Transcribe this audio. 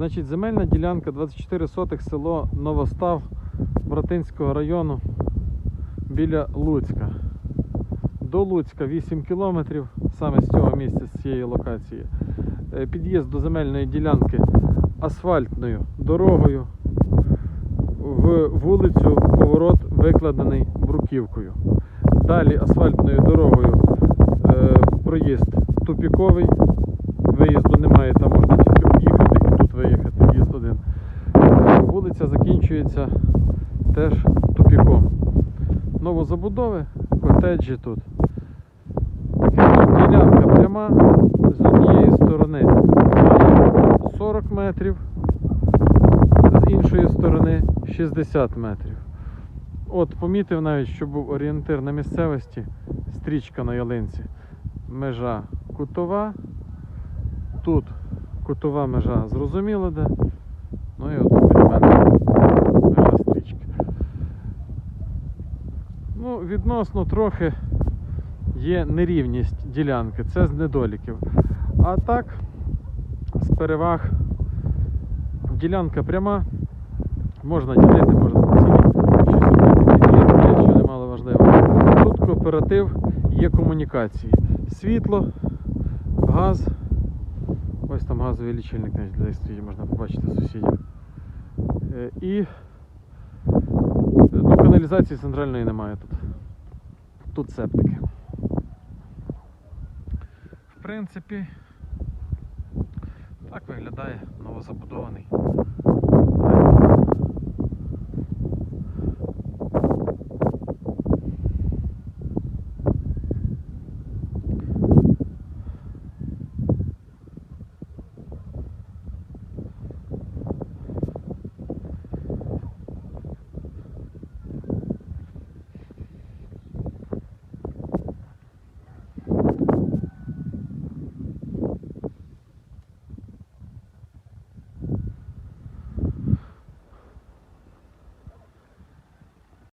Значить, земельна ділянка 24 сотих село Новостав Братинського району біля Луцька. До Луцька 8 кілометрів, саме з цього місця, з цієї локації. Е, Під'їзд до земельної ділянки асфальтною дорогою. В вулицю поворот викладений бруківкою. Далі асфальтною дорогою е, проїзд тупіковий. Виїзду немає, там можна Вулиця закінчується теж тупіком. Новозабудови, котеджі тут. Ділянка пряма з однієї сторони 40 метрів, з іншої сторони 60 метрів. От помітив навіть, що був орієнтир на місцевості, стрічка на ялинці. Межа кутова. Тут кутова межа зрозуміло де. Ну і отут біля мене межа стрічки. Ну, відносно трохи є нерівність ділянки, це з недоліків. А так, з переваг, ділянка пряма, можна ділити, можна на що немало важливо. Тут кооператив, є комунікації. Світло, газ. Ось там газовий лічильник навіть стоїть, можна побачити сусідів. Е, І е, ну, каналізації центральної немає тут. Тут септики. В принципі, так виглядає новозабудований